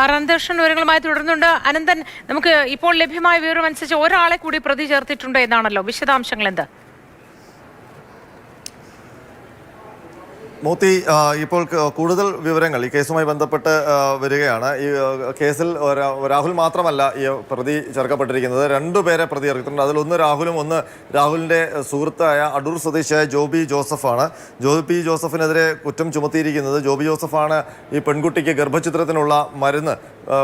അനന്തകൃഷ്ണൻ വിവരങ്ങളുമായി തുടരുന്നുണ്ട്. അനന്തൻ നമുക്ക് ഇപ്പോൾ ലഭ്യമായ വിവരം അനുസരിച്ച് ഒരാളെ കൂടി പ്രതി ചേർത്തിട്ടുണ്ട് എന്നാണല്ലോ. വിശദാംശങ്ങൾ എന്ത് മൂത്തി ഇപ്പോൾ കൂടുതൽ വിവരങ്ങൾ ഈ കേസുമായി ബന്ധപ്പെട്ട് വരികയാണ്. ഈ കേസിൽ രാഹുൽ മാത്രമല്ല ഈ പ്രതി ചേർക്കപ്പെട്ടിരിക്കുന്നത് രണ്ടുപേരെ പ്രതി ചേർത്തിട്ടുണ്ട് അതിലൊന്ന് രാഹുലും ഒന്ന് രാഹുലിന്റെ സുഹൃത്തായ അടൂർ സ്വദേശിയായ ജോബി ജോസഫാണ്. ജോബി ജോസഫിനെതിരെ കുറ്റം ചുമത്തിയിരിക്കുന്നത് ജോബി ജോസഫാണ് ഈ പെൺകുട്ടിക്ക് ഗർഭചിത്രത്തിനുള്ള മരുന്ന്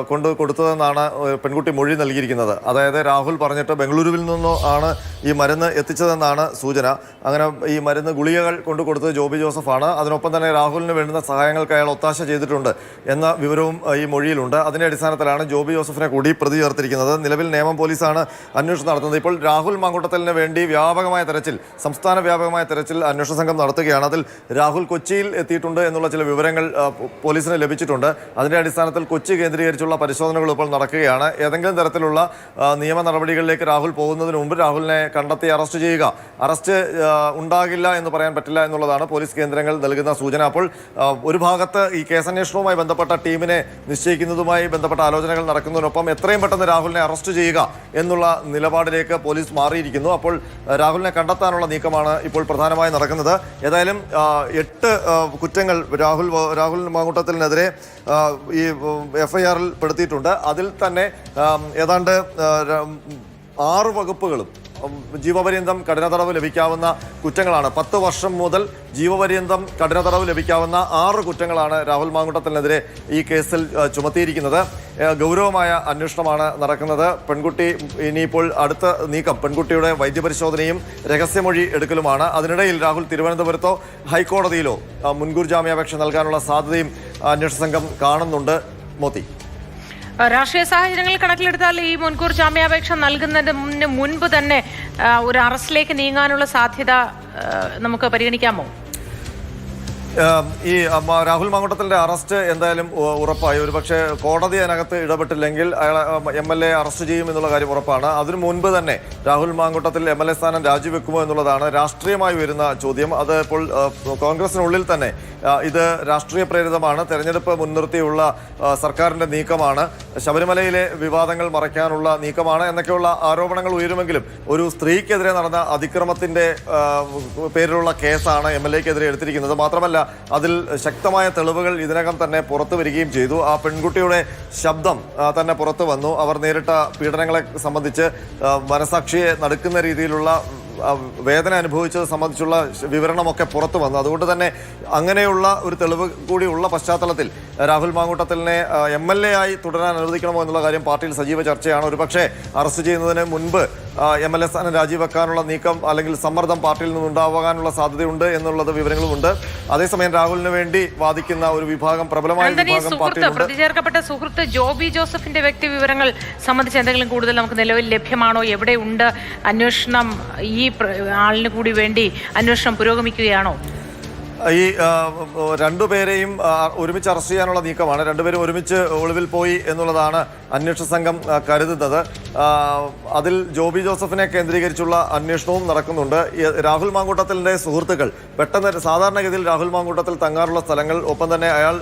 കൊണ്ട് കൊടുത്തതെന്നാണ് പെൺകുട്ടി മൊഴി നൽകിയിരിക്കുന്നത്. അതായത് രാഹുൽ പറഞ്ഞിട്ട് ബംഗളൂരുവിൽ നിന്നോ ആണ് ഈ മരുന്ന് എത്തിച്ചതെന്നാണ് സൂചന. അങ്ങനെ ഈ മരുന്ന് ഗുളികകൾ കൊണ്ട് കൊടുത്തത് ജോബി ജോസഫാണ്. അതിനൊപ്പം തന്നെ രാഹുലിന് വേണ്ടുന്ന സഹായങ്ങൾക്ക് അയാൾ ഒത്താശ ചെയ്തിട്ടുണ്ട് എന്ന വിവരവും ഈ മൊഴിയിലുണ്ട്. അതിന്റെ അടിസ്ഥാനത്തിലാണ് ജോബി ജോസഫിനെ കൂടി പ്രതി ചേർത്തിരിക്കുന്നത്. നിലവിൽ നേമം പോലീസാണ് അന്വേഷണം നടത്തുന്നത്. ഇപ്പോൾ രാഹുൽ മാങ്കുട്ടത്തലിന് വേണ്ടി വ്യാപകമായ തെരച്ചിൽ സംസ്ഥാന വ്യാപകമായ തെരച്ചിൽ അന്വേഷണ സംഘം നടത്തുകയാണ്. അതിൽ രാഹുൽ കൊച്ചിയിൽ എത്തിയിട്ടുണ്ട് എന്നുള്ള ചില വിവരങ്ങൾ പോലീസിന് ലഭിച്ചിട്ടുണ്ട്. അതിന്റെ അടിസ്ഥാനത്തിൽ കൊച്ചി കേന്ദ്രീകരിച്ചുള്ള പരിശോധനകൾ ഇപ്പോൾ നടക്കുകയാണ്. ഏതെങ്കിലും തരത്തിലുള്ള നിയമ നടപടികളിലേക്ക് രാഹുൽ പോകുന്നതിന് മുമ്പ് രാഹുലിനെ കണ്ടെത്തി അറസ്റ്റ് ചെയ്യുക. അറസ്റ്റ് ഉണ്ടാകില്ല എന്ന് പറയാൻ പറ്റില്ല എന്നുള്ളതാണ് പോലീസ് കേന്ദ്രങ്ങൾ നൽകുന്ന സൂചന. അപ്പോൾ ഒരു ഭാഗത്ത് ഈ കേസന്വേഷണവുമായി ബന്ധപ്പെട്ട ടീമിനെ നിശ്ചയിക്കുന്നതുമായി ബന്ധപ്പെട്ട ആലോചനകൾ നടക്കുന്നതിനൊപ്പം എത്രയും പെട്ടെന്ന് രാഹുലിനെ അറസ്റ്റ് ചെയ്യുക എന്നുള്ള നിലപാടിലേക്ക് പോലീസ് മാറിയിരിക്കുന്നു. അപ്പോൾ രാഹുലിനെ കണ്ടെത്താനുള്ള നീക്കമാണ് ഇപ്പോൾ പ്രധാനമായി നടക്കുന്നത്. ഏതായാലും എട്ട് കുറ്റങ്ങൾ രാഹുൽ രാഹുൽ മാങ്കൂട്ടത്തിനെതിരെ ഈ എഫ് ഐ ആറിൽ പെടുത്തിയിട്ടുണ്ട്. അതിൽ തന്നെ ഏതാണ്ട് ആറ് വകുപ്പുകളും ജീവപര്യന്തം കഠിന തടവ് ലഭിക്കാവുന്ന കുറ്റങ്ങളാണ്. പത്ത് വർഷം മുതൽ ജീവപര്യന്തം കഠിന തടവ് ലഭിക്കാവുന്ന ആറ് കുറ്റങ്ങളാണ് രാഹുൽ മാങ്കുട്ടത്തിനെതിരെ ഈ കേസിൽ ചുമത്തിയിരിക്കുന്നത്. ഗൗരവമായ അന്വേഷണമാണ് നടക്കുന്നത്. പെൺകുട്ടി ഇനിയിപ്പോൾ അടുത്ത നീക്കം പെൺകുട്ടിയുടെ വൈദ്യപരിശോധനയും രഹസ്യമൊഴി എടുക്കലുമാണ്. അതിനിടയിൽ രാഹുൽ തിരുവനന്തപുരത്തോ ഹൈക്കോടതിയിലോ മുൻകൂർ ജാമ്യാപേക്ഷ നൽകാനുള്ള സാധ്യതയും അന്വേഷണ സംഘം കാണുന്നുണ്ട്. മോത്തി രാഷ്ട്രീയ സാഹചര്യങ്ങൾ കണക്കിലെടുത്താൽ ഈ മുൻകൂർ ജാമ്യാപേക്ഷ നൽകുന്നതിന് മുൻപ് തന്നെ ഒരു അറസ്റ്റിലേക്ക് നീങ്ങാനുള്ള സാധ്യത നമുക്ക് പരിഗണിക്കാമോ? ഈ രാഹുൽ മാങ്കുട്ടത്തിന്റെ അറസ്റ്റ് എന്തായാലും ഉറപ്പായി. ഒരു പക്ഷേ കോടതി അതിനകത്ത് ഇടപെട്ടില്ലെങ്കിൽ അയാൾ എം എൽ എ അറസ്റ്റ് ചെയ്യും എന്നുള്ള കാര്യം ഉറപ്പാണ്. അതിനു മുൻപ് തന്നെ Rahul Mamkootathil M L A സ്ഥാനം രാജിവെക്കുമോ എന്നുള്ളതാണ് രാഷ്ട്രീയമായി വരുന്ന ചോദ്യം. അത് ഇപ്പോൾ കോൺഗ്രസിനുള്ളിൽ തന്നെ ഇത് രാഷ്ട്രീയ പ്രേരിതമാണ്. തെരഞ്ഞെടുപ്പ് മുൻനിർത്തിയുള്ള സർക്കാരിന്റെ നീക്കമാണ്. ശബരിമലയിലെ വിവാദങ്ങൾ മറയ്ക്കാനുള്ള നീക്കമാണ് എന്നൊക്കെയുള്ള ആരോപണങ്ങൾ ഉയരുമെങ്കിലും ഒരു സ്ത്രീക്കെതിരെ നടന്ന അതിക്രമത്തിന്റെ ആ, പേരിലുള്ള കേസാണ് എം എൽ എക്കെതിരെ എടുത്തിരിക്കുന്നത്. മാത്രമല്ല അതിൽ ശക്തമായ തെളിവുകൾ ഇതിനകം തന്നെ പുറത്തു വരികയും ചെയ്തു. ആ പെൺകുട്ടിയുടെ ശബ്ദം തന്നെ പുറത്തു വന്നു. അവർ നേരിട്ട പീഡനങ്ങളെ സംബന്ധിച്ച് മനസാക്ഷിയെ നടുക്കുന്ന രീതിയിലുള്ള വേദന അനുഭവിച്ചത് സംബന്ധിച്ചുള്ള വിവരണമൊക്കെ പുറത്തു വന്നു. അതുകൊണ്ട് തന്നെ അങ്ങനെയുള്ള ഒരു തെളിവ് കൂടി ഉള്ള പശ്ചാത്തലത്തിൽ രാഹുൽ മാങ്കൂട്ടത്തിലിനെ എം എൽ എ ആയി തുടരാൻ അനുവദിക്കണമോ എന്നുള്ള കാര്യം പാർട്ടിയിൽ സജീവ ചർച്ചയാണ്. ഒരുപക്ഷെ അറസ്റ്റ് ചെയ്യുന്നതിന് മുൻപ് എം എൽ എ സ്ഥാനം രാജിവെക്കാനുള്ള നീക്കം അല്ലെങ്കിൽ സമ്മർദ്ദം പാർട്ടിയിൽ നിന്നുണ്ടാവാനുള്ള സാധ്യതയുണ്ട് എന്നുള്ളത് വിവരങ്ങളുമുണ്ട്. അതേസമയം രാഹുലിന് വേണ്ടി വാദിക്കുന്ന ഒരു വിഭാഗം പ്രബലമായ പ്രതിചേർക്കപ്പെട്ട വിഭാഗം സുഹൃത്ത് പാർട്ടിയിലുണ്ട്. പ്രതി സുഹൃത്ത് ജോബി ജോസഫിന്റെ വ്യക്തി വിവരങ്ങൾ സംബന്ധിച്ച് എന്തെങ്കിലും കൂടുതൽ നമുക്ക് നിലവിൽ ലഭ്യമാണോ? എവിടെയുണ്ട്? അന്വേഷണം ഈ ആളിന് കൂടി വേണ്ടി അന്വേഷണം പുരോഗമിക്കുകയാണോ? ഈ രണ്ടു രണ്ടുപേരെയും ഒരുമിച്ച് അറസ്റ്റ് ചെയ്യാനുള്ള നീക്കമാണ്. രണ്ടുപേരും ഒരുമിച്ച് ഒളിവിൽ പോയി എന്നുള്ളതാണ് അന്വേഷണ സംഘം കരുതുന്നത്. അതിൽ ജോബി ജോസഫിനെ കേന്ദ്രീകരിച്ചുള്ള അന്വേഷണവും നടക്കുന്നുണ്ട്. രാഹുൽ മാങ്കൂട്ടത്തിന്റെ സുഹൃത്തുക്കൾ പെട്ടെന്ന് സാധാരണഗതിയിൽ രാഹുൽ മാങ്കൂട്ടത്തിൽ തങ്ങാറുള്ള സ്ഥലങ്ങൾ ഒപ്പം തന്നെ അയാൾ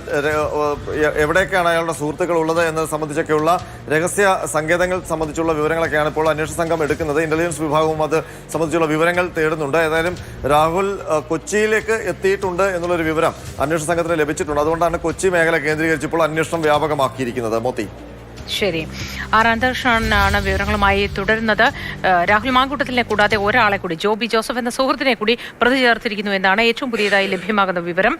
എവിടെയൊക്കെയാണ് അയാളുടെ സുഹൃത്തുക്കൾ ഉള്ളത് എന്നത് സംബന്ധിച്ചൊക്കെയുള്ള രഹസ്യ സങ്കേതങ്ങൾ സംബന്ധിച്ചുള്ള വിവരങ്ങളൊക്കെയാണ് ഇപ്പോൾ അന്വേഷണ സംഘം എടുക്കുന്നത്. ഇന്റലിജൻസ് വിഭാഗവും അത് സംബന്ധിച്ചുള്ള വിവരങ്ങൾ തേടുന്നുണ്ട്. ഏതായാലും രാഹുൽ കൊച്ചിയിലേക്ക് എത്തിയിട്ടുണ്ട്. എന്നുള്ളൊരു വിവരം അന്വേഷണ സംഘത്തിന് ലഭിച്ചിട്ടുണ്ട്. അതുകൊണ്ടാണ് കൊച്ചി മേഖല കേന്ദ്രീകരിച്ച് ഇപ്പോൾ അന്വേഷണം വ്യാപകമാക്കിയിരിക്കുന്നത്. മോത്തി. ശരി. ആർ അന്തർഷാണ് വിവരങ്ങളുമായി തുടരുന്നത്. രാഹുൽ മാങ്കൂട്ടത്തിനെ കൂടാതെ ഒരാളെ കൂടി ജോബി ജോസഫ് എന്ന സുഹൃത്തിനെ കൂടി പ്രതി ചേർത്തിരിക്കുന്നു എന്നാണ് ഏറ്റവും പുതിയതായി ലഭ്യമാകുന്ന വിവരം.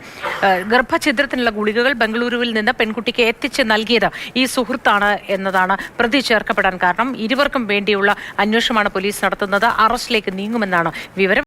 ഗർഭഛിദ്രത്തിനുള്ള ഗുളികകൾ ബംഗളൂരുവിൽ നിന്ന് പെൺകുട്ടിക്ക് എത്തിച്ച് നൽകിയത് ഈ സുഹൃത്താണ് എന്നതാണ് പ്രതി ചേർക്കപ്പെടാൻ കാരണം. ഇരുവർക്കും വേണ്ടിയുള്ള അന്വേഷണമാണ് പോലീസ് നടത്തുന്നത്. അറസ്റ്റിലേക്ക് നീങ്ങുമെന്നാണ് വിവരം.